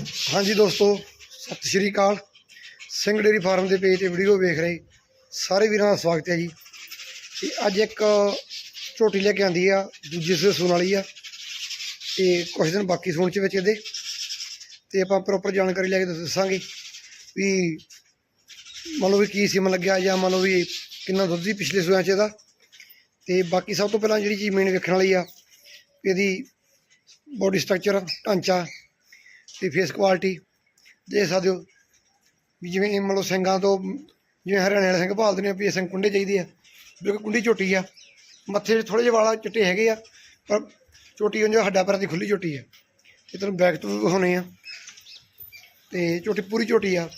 ਹਾਂਜੀ ਦੋਸਤੋ, ਸਤਿ ਸ਼੍ਰੀ ਅਕਾਲ। ਸਿੰਘ ਡੇਰੀ ਫਾਰਮ ਦੇ ਪੇਜ ਤੇ ਵੀਡੀਓ ਵੇਖ ਰਹੇ ਸਾਰੇ ਵੀਰਾਂ ਦਾ ਸਵਾਗਤ ਹੈ ਜੀ। ਤੇ ਅੱਜ ਇੱਕ ਝੋਟੀ ਲੈ ਕੇ ਆਂਦੀ ਆ, ਦੂਜੀ ਸੇ ਸੂਣ ਵਾਲੀ ਆ। ਤੇ ਕੁਝ ਦਿਨ ਬਾਕੀ ਸੂਣ ਚ ਵਿੱਚ ਇਹਦੇ। ਤੇ ਆਪਾਂ ਪ੍ਰੋਪਰ ਜਾਣਕਾਰੀ ਲੈ ਕੇ ਦੱਸਾਂਗੇ ਵੀ ਮੰਨ ਲਓ ਵੀ ਕੀ ਸਿਮ ਲੱਗਿਆ ਜਾਂ ਮੰਨ ਲਓ ਵੀ ਕਿੰਨਾ ਦੁੱਧ ਦੀ ਪਿਛਲੇ ਸੂਆਂ ਚ ਇਹਦਾ। ਤੇ ਬਾਕੀ ਸਭ ਤੋਂ ਪਹਿਲਾਂ ਜਿਹੜੀ ਚੀਜ਼ ਮੇਨ ਵੇਖਣ ਵਾਲੀ ਆ ਇਹਦੀ ਬੋਡੀ ਸਟਰਕਚਰ ਢਾਂਚਾ ਤੇ ਫੇਸ ਕੁਆਲਿਟੀ ਦੇਖ ਸਕਦੇ ਹੋ ਵੀ ਜਿਵੇਂ ਮਤਲਬ ਸਿੰਘਾਂ ਤੋਂ, ਜਿਵੇਂ ਹਰਿਆਣੇ ਵਾਲੇ ਸਿੰਘ ਭਾਲਦੇ ਨੇ ਵੀ ਇਹ ਸਿੰਘ ਕੁੰਡੇ ਚਾਹੀਦੇ ਆ। ਜੋ ਕਿ ਕੁੰਡੀ ਝੋਟੀ ਆ। ਮੱਥੇ 'ਚ ਥੋੜੇ ਜਿਹੇ ਵਾਲਾ ਚਿੱਟੇ ਹੈਗੇ ਆ, ਪਰ ਝੋਟੀ ਉਂਝ ਹੱਡਾ ਪੈਰਾਂ ਦੀ ਖੁੱਲੀ ਝੋਟੀ ਆ। ਇਹ ਤੁਹਾਨੂੰ ਬੈਕ ਤੋਂ ਦਿਖਾਉਣੇ ਆ। ਤੇ ਝੋਟੀ ਪੂਰੀ ਝੋਟੀ ਆ।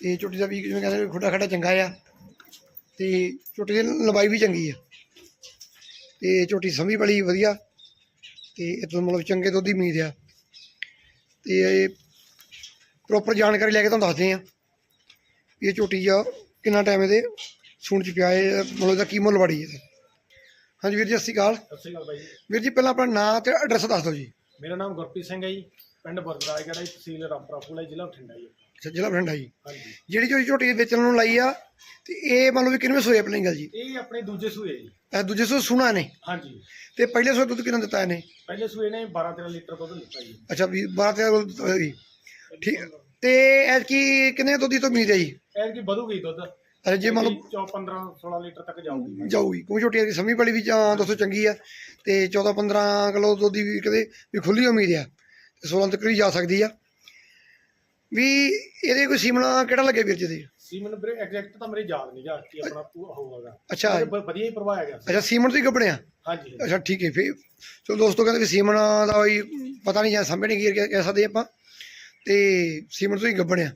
ਤੇ ਝੋਟੀ ਦਾ ਵੀ ਜਿਵੇਂ ਕਹਿੰਦੇ ਖੁੱਡਾ ਖੱਡਾ ਚੰਗਾ ਆ। ਤੇ ਝੋਟੀ ਦੀ ਲੰਬਾਈ ਵੀ ਚੰਗੀ ਆ। ਤੇ ਝੋਟੀ ਸਮੀ ਬੜੀ ਵਧੀਆ। ਤੇ ਇਹ ਤੋਂ ਮਤਲਬ ਚੰਗੇ ਦੁੱਧ ਦੀ ਉਮੀਦ ਆ। ਤੇ ਇਹ ਪ੍ਰੋਪਰ ਜਾਣਕਾਰੀ ਲੈ ਕੇ ਤੁਹਾਨੂੰ ਦੱਸਦੇ ਆ ਇਹ ਝੋਟੀ ਆ ਕਿੰਨਾ ਟਾਈਮ ਇਹਦੇ ਸੂਣ ਚ ਪਿਆ ਹੈ ਮਤਲਬ ਇਹਦਾ ਕੀ ਮੁੱਲ ਵੜੀ ਹੈ ਹਾਂਜੀ ਵੀਰ ਜੀ ਸਤਿ ਸ਼੍ਰੀ ਅਕਾਲ। ਸਤਿ ਸ਼੍ਰੀ ਅਕਾਲ ਬਾਈ ਜੀ। ਵੀਰ ਜੀ ਪਹਿਲਾਂ ਆਪਣਾ ਨਾਂ ਤੇ ਐਡਰੈਸ ਦੱਸ ਦਿਓ ਜੀ। ਮੇਰਾ ਨਾਮ ਗੁਰਪ੍ਰੀਤ ਸਿੰਘ ਹੈ ਜੀ ਪਿੰਡ ਬਰਦਰਾਜਗੜ੍ਹ ਹੈ ਤਹਿਸੀਲ ਰਾਮਪੁਰਾ ਫੂਲਾ ਜ਼ਿਲ੍ਹਾ ਬਠਿੰਡਾ ਜੀ। ਜ਼ਿਲ੍ਹਾ ਬਠਿੰਡਾ ਜੀ। ਹਾਂਜੀ। ਜਿਹੜੀ ਝੋਟੀ ਝੋਟੀ ਵੇਚਣ ਨੂੰ ਲਾਈ ਆ ਤੇ ਇਹ ਮੰਨ ਲਓ ਵੀ ਕਿੰਨਵੇਂ ਸੋਏ ਆਪਣੀ ਗੱਲ ਜੀ? ਇਹ ਆਪਣੇ ਦੂਜੇ ਸੂਏ ਜੀ। ਇਹ ਦੂਜੇ ਸੋ ਸੁਣਾ ਨੇ। ਹਾਂਜੀ। ਤੇ ਪਹਿਲੇ ਸੋ ਦੁੱਧ ਕਿੰਨਾ ਦਿੱਤਾ ਇਹਨੇ? ਪਹਿਲੇ ਸੂਏ ਨੇ 12 13 ਲੀਟਰ ਦੁੱਧ ਦਿੱਤਾ ਜੀ। ਅੱਛਾ ਵੀ 12 13 ਦੁੱਧ ਦਿੱਤਾ ਜੀ। ਠੀਕ। ਤੇ ਐਤਕੀ ਕਿੰਨੇ ਦੁੱਧ ਦੀ ਤੋਂ ਉਮੀਦ ਹੈ ਜੀ? ਕੀ ਵਧੂਗੀ ਦੁੱਧ। ਅੱਛਾ ਜੇ ਮੰਨ ਲਓ 14 15 16 ਲੀਟਰ ਤੱਕ ਜਾਊਗੀ। ਜਾਊਗੀ। ਕਿਉਂਕਿ ਝੋਟੀ ਦੀ ਸਮੀ ਬੜੀ ਵੀ ਜਾਂ ਦੋਸਤੋ ਚੰਗੀ ਆ। ਤੇ 14 15 ਕਿਲੋ ਦੁੱਧ ਦੀ ਵੀ ਕਦੇ ਵੀ ਖੁੱਲੀ ਉਮੀਦ ਆ। ਤੇ 16 ਤੱਕ ਵੀ ਜਾ ਸਕਦੀ ਆ। ਵੀ ਇਹਦੇ ਕੋਈ ਸੀਮਣਾ ਕਿਹੜਾ ਲੱਗੇ ਵੀਰ ਜੀ ਦੇ? ਸੀਮਨ ਵੀਰੇ ਐਗਜ਼ੈਕਟ ਤਾਂ ਮੇਰੇ ਯਾਦ ਨਹੀਂ ਗਾ ਕਿ ਆਪਣਾ ਹੋਊਗਾ। ਅੱਛਾ। ਵਧੀਆ ਹੀ ਪ੍ਰਵਾਹਿਆ ਗਿਆ ਸੀ। ਅੱਛਾ ਸੀਮਣ ਤੋਂ ਹੀ ਕੱਪੜਿਆ ਹਾਂਜੀ ਅੱਛਾ ਠੀਕ ਹੈ ਫੇ ਚਲੋ ਦੋਸਤੋ ਕਹਿੰਦੇ ਵੀ ਸੀਮਣਾ ਦਾ ਵੀ ਪਤਾ ਨਹੀਂ ਜਾਂ ਸਮਝ ਨਹੀਂ ਕੀ ਕਹਿ ਕਹਿ ਸਕਦੇ ਆਪਾਂ। ਤੇ ਸੀਮਣ ਤੋਂ ਹੀ ਗੱਬਣਿਆ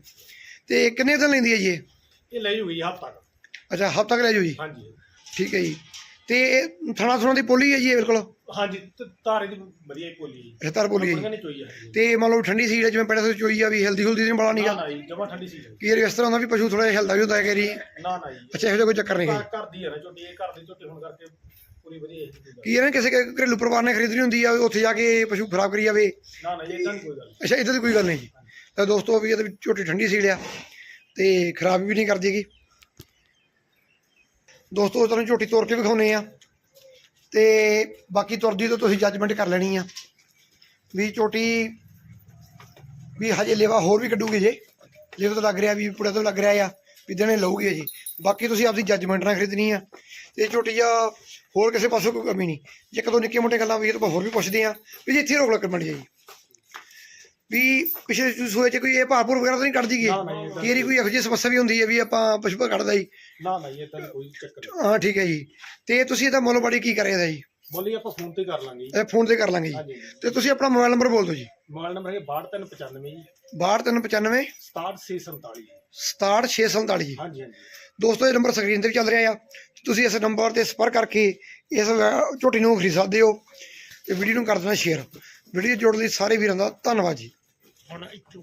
ਤੇ ਕਿੰਨੇ ਦਿਨ ਲੈਂਦੀ ਹੈ ਜੀ ਇਹ? ਇਹ ਲਈ ਹੋਈ ਹਫਤਾ ਅੱਛਾ ਹਫ਼ਤਾ ਕੁ ਲੈ ਜਾਓ ਜੀ ਹਾਂਜੀ। ਠੀਕ ਹੈ ਜੀ। ਤੇ ਇਹ ਥਣਾ ਥਣਾ ਦੀ ਪੋਲੀ ਹੈ ਜੀ ਇਹ ਬਿਲਕੁਲ? ਹਾਂਜੀ ਤੇ ਧਾਰੇ ਦੀ ਵਧੀਆ ਹੀ ਪੋਲੀ ਜੀ। ਇਹ ਤਾਰ ਪੋਲੀ ਹੈ ਜੀ। ਨਹੀਂ ਚੋਈ ਆ ਜੀ ਤੇ ਮੰਨ ਲਓ ਠੰਡੀ ਸੀਟ ਹੈ ਜਿਵੇਂ ਤੋਂ ਚੋਈ ਆ ਵੀ ਹੈਲਦੀ ਹੁਲਦੀ ਨਹੀਂ ਬੜਾ ਨਾ ਨਹੀਂਗਾ ਨਾ ਜੀ ਜਮਾ ਠੰਡੀ ਸੀ ਜੀ। ਕੀ ਇਸ ਤਰ੍ਹਾਂ ਦਾ ਵੀ ਪਸ਼ੂ ਥੋੜਾ ਜਿਹਾ ਹਿਲਦਾ ਵੀ ਹੁੰਦਾ ਹੈ ਕਰੀ ਨਾ ਨਾ ਜੀ। ਅੱਛਾ ਇਹੋ ਜਿਹਾ ਕੋਈ ਚੱਕਰ ਨਹੀਂ ਹੈ ਘਰ ਘਰ ਦੀ ਨਾ ਝੋਟੀ ਇਹ ਘਰ ਦੀ ਝੋਟੀ ਹੋਣ ਕਰਕੇ ਪੂਰੀ ਵਧੀਆ ਹੈ ਜੀ। ਕੀ ਇਹਨਾਂ ਕਿਸੇ ਘ- ਘਰੇਲੂ ਪਰਿਵਾਰ ਨੇ ਖਰੀਦਣੀ ਹੁੰਦੀ ਆ ਉੱਥੇ ਜਾ ਕੇ ਪਸ਼ੂ ਖਰਾਬ ਕਰੀ ਜਾਵੇ। ਨਾ ਨਾ ਇਹ ਤਾਂ ਨਹੀਂ ਕੋਈ ਗੱਲ ਅੱਛਾ ਇਦਾਂ ਦੀ ਕੋਈ ਗੱਲ ਨਹੀਂ ਜੀ। ਤਾਂ ਦੋਸਤੋ ਵੀ ਇਹਦੇ ਵਿੱਚ ਝੋਟੀ ਠੰਡੀ ਸੀ ਲਿਆ ਤੇ ਖਰਾਬ ਵੀ ਨਹੀਂ ਕਰਦੀਗੀ ਦੋਸਤੋ ਤੁਹਾਨੂੰ ਝੋਟੀ ਤੋੜ ਕੇ ਵਿਖਾਉਨੇ ਆ। ਤੇ ਬਾਕੀ ਤੁਰਦੀ ਤੋਂ ਤੁਸੀਂ ਜੱਜਮੈਂਟ ਕਰ ਲੈਣੀ ਆ ਵੀ ਝੋਟੀ ਵੀ ਹਜੇ ਲੇਵਾ ਹੋਰ ਵੀ ਕੱਢੂਗੀ ਜੇ। ਲੇਵਾ ਤਾਂ ਲੱਗ ਰਿਹਾ ਵੀ ਪੁੜੇ ਤੋਂ ਲੱਗ ਰਿਹਾ ਆ, ਵੀ ਦਿਨੇ ਲਊਗੀ ਜੀ। ਬਾਕੀ ਤੁਸੀਂ ਆਪਦੀ ਜੱਜਮੈਂਟ ਨਾਲ ਖਰੀਦਣੀ ਆ। ਤੇ ਝੋਟੀ ਆ ਹੋਰ ਕਿਸੇ ਪਾਸੋਂ ਕੋਈ ਕਮੀ ਨਹੀਂ। ਜੇ ਕਦੋਂ ਨਿੱਕੇ ਮੋਟੇ ਗੱਲਾਂ ਵੀ ਤਾਂ ਹੋਰ ਵੀ ਪੁੱਛਦੇ ਆ। ਵੀ ਜੀ ਇੱਥੇ ਰੋਕ ਲੱਗ ਮੰਡੀ ਜੀ। ਵੀ ਪਿਛਲੇ ਸੂਏ ਚ ਕੋਈ ਇਹ ਭਾਰਪੂਰ ਵਗੈਰਾ ਤਾਂ ਨਹੀਂ ਕੱਢਦੀ ਗਈ ਨਾ, ਕੀ ਇਹਦੀ ਕੋਈ ਇਹੋ ਜਿਹੀ ਸਮੱਸਿਆ ਵੀ ਹੁੰਦੀ ਹੈ ਵੀ ਆਪਾਂ ਪਸ਼ੂ ਭਾ ਕੱਢਦਾ ਜੀ। ਨਾ ਨਾ ਇਹ ਤਾਂ ਨਹੀਂ ਕੋਈ ਚੱਕਰ ਨਹੀਂ। ਹਾਂ ਠੀਕ ਹੈ ਜੀ। ਤੇ ਤੁਸੀਂ ਇਹਦਾ ਮੁੱਲ ਬੜੀ ਕੀ ਕਰਿਆ ਦਾ ਜੀ? ਬੋਲੀ ਆਪਾਂ ਫੋਨ ਤੇ ਕਰ ਲਾਂਗੇ ਜੀ। ਇਹ ਫੋਨ ਤੇ ਕਰ ਲਾਂਗੇ ਜੀ। ਹਾਂਜੀ ਜੀ। ਤੇ ਤੁਸੀਂ ਆਪਣਾ ਮੋਬਾਈਲ ਨੰਬਰ ਬੋਲ ਦਿਓ ਜੀ। ਮੋਬਾਈਲ ਨੰਬਰ ਹੈ 62395 ਜੀ। 62395 67647 ਜੀ। 67647 ਜੀ। ਹਾਂਜੀ ਹਾਂਜੀ। ਦੋਸਤੋ ਇਹ ਨੰਬਰ ਸਕਰੀਨ ਤੇ ਵੀ ਚੱਲ ਰਿਹਾ ਆ। ਤੁਸੀਂ ਇਸ ਨੰਬਰ ਤੇ ਸੰਪਰਕ ਕਰਕੇ ਇਸ ਵ- ਝੋਟੀ ਨੂੰ ਖਰੀਦ ਸਕਦੇ ਹੋ। ਤੇ ਵੀਡੀਓ ਨੂੰ ਕਰ ਦੇਣਾ ਸ਼ੇਅਰ ਵੀਡੀਓ ਜੋੜਨ ਲਈ ਸਾਰੇ ਵੀਰਾਂ ਦਾ ਧੰਨਵਾਦ ਜੀ। ਹੁਣ ਇੱਥੋਂ